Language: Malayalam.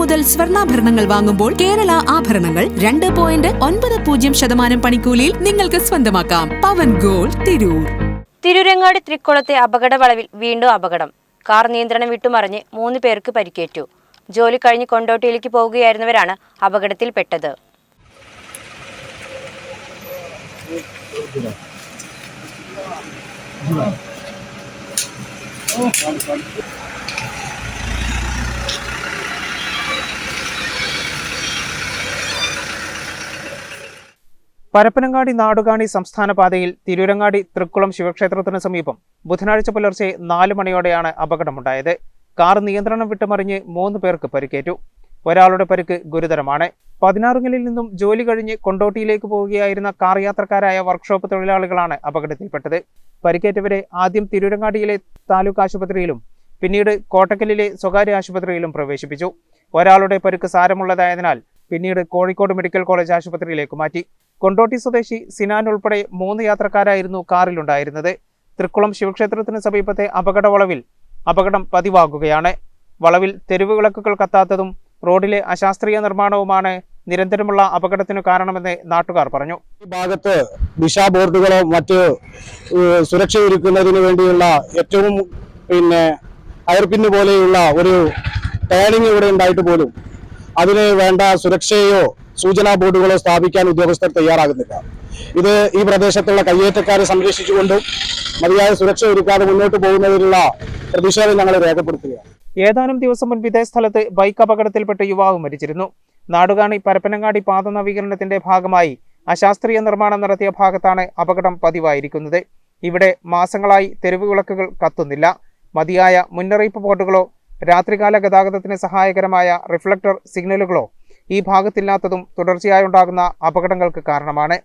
മുതൽ സ്വർണാഭരണങ്ങൾ വാങ്ങുമ്പോൾ കേരള ആഭരണങ്ങൾ രണ്ട് പോയിന്റ് ഒൻപത് പൂജ്യം ശതമാനം പണിക്കൂലിയിൽ നിങ്ങൾക്ക് സ്വന്തമാക്കാം. പവൻ ഗോൾഡ് തിരൂർ. തിരൂരങ്ങാടി തൃക്കുളത്തെ അപകട വളവിൽ വീണ്ടും അപകടം. കാർ നിയന്ത്രണം വിട്ടുമറിഞ്ഞ് മൂന്ന് പേർക്ക് പരിക്കേറ്റു. ജോലി കഴിഞ്ഞ് കൊണ്ടോട്ടിയിലേക്ക് പോവുകയായിരുന്നവരാണ് അപകടത്തിൽപ്പെട്ടത്. പരപ്പനങ്ങാടി നാടുകാണി സംസ്ഥാന പാതയിൽ തിരൂരങ്ങാടി തൃക്കുളം ശിവക്ഷേത്രത്തിന് സമീപം ബുധനാഴ്ച പുലർച്ചെ നാല് മണിയോടെയാണ് അപകടമുണ്ടായത്. കാർ നിയന്ത്രണം വിട്ടുമറിഞ്ഞ് മൂന്ന് പേർക്ക് പരിക്കേറ്റു. ഒരാളുടെ പരിക്ക് ഗുരുതരമാണ്. പതിനാറുങ്ങലിൽ നിന്നും ജോലി കഴിഞ്ഞ് കൊണ്ടോട്ടിയിലേക്ക് പോവുകയായിരുന്ന കാർ യാത്രക്കാരായ വർക്ക്ഷോപ്പ് തൊഴിലാളികളാണ് അപകടത്തിൽപ്പെട്ടത്. പരിക്കേറ്റവരെ ആദ്യം തിരൂരങ്ങാടിയിലെ താലൂക്ക് ആശുപത്രിയിലും പിന്നീട് കോട്ടക്കലിലെ സ്വകാര്യ ആശുപത്രിയിലും പ്രവേശിപ്പിച്ചു. ഒരാളുടെ പരിക്ക് സാരമുള്ളതായതിനാൽ പിന്നീട് കോഴിക്കോട് മെഡിക്കൽ കോളേജ് ആശുപത്രിയിലേക്ക് മാറ്റി. കൊണ്ടോട്ടി സ്വദേശി സിനാൻ ഉൾപ്പെടെ മൂന്ന് യാത്രക്കാരായിരുന്നു കാറിലുണ്ടായിരുന്നത്. തൃക്കുളം ശിവക്ഷേത്രത്തിന് സമീപത്തെ അപകട വളവിൽ അപകടം പതിവാകുകയാണ്. വളവിൽ തെരുവ് വിളക്കുകൾ കത്താത്തതും റോഡിലെ അശാസ്ത്രീയ നിർമ്മാണവുമാണ് നിരന്തരമുള്ള അപകടത്തിനു കാരണമെന്ന് നാട്ടുകാർ പറഞ്ഞു. ഈ ഭാഗത്ത് ദിശാ ബോർഡുകളോ മറ്റ് സുരക്ഷ ഒരുക്കുന്നതിന് വേണ്ടിയുള്ള ഏറ്റവും പിന്നെ അയർപിന്ന് പോലെയുള്ള ഒരു ടേണിംഗ് ഇവിടെ ഉണ്ടായിട്ട് പോലും അതിന് വേണ്ട സുരക്ഷയോ സൂചനാ ബോർഡുകളോ സ്ഥാപിക്കാൻ ഉദ്യോഗസ്ഥർ തയ്യാറാകുന്നില്ല. ഇത് ഈ പ്രദേശത്തുള്ള കയ്യേറ്റക്കാരെ സംരക്ഷിച്ചുകൊണ്ടും മതിയായ സുരക്ഷ ഒരുക്കാതെ മുന്നോട്ട് പോകുന്നതിനുള്ള പ്രതിഷേധം ഞങ്ങൾ രേഖപ്പെടുത്തുകയാണ്. ഏതാനും ദിവസം മുൻപ് ഇതേ സ്ഥലത്ത് ബൈക്ക് അപകടത്തിൽപ്പെട്ട് യുവാവ് മരിച്ചിരുന്നു. നാടുകാണി പരപ്പനങ്ങാടി പാത നവീകരണത്തിന്റെ ഭാഗമായി അശാസ്ത്രീയ നിർമ്മാണം നടത്തിയ ഭാഗത്താണ് അപകടം പതിവായിരിക്കുന്നത്. ഇവിടെ മാസങ്ങളായി തെരുവ് വിളക്കുകൾ കത്തുന്നില്ല. മതിയായ മുന്നറിയിപ്പ് ബോർഡുകളോ രാത്രികാല ഗതാഗതത്തിന് സഹായകരമായ റിഫ്ലക്ടർ സിഗ്നലുകളോ ഈ ഭാഗത്തില്ലാത്തതും തുടർച്ചയായുണ്ടാകുന്ന അപകടങ്ങൾക്ക് കാരണമാണ്.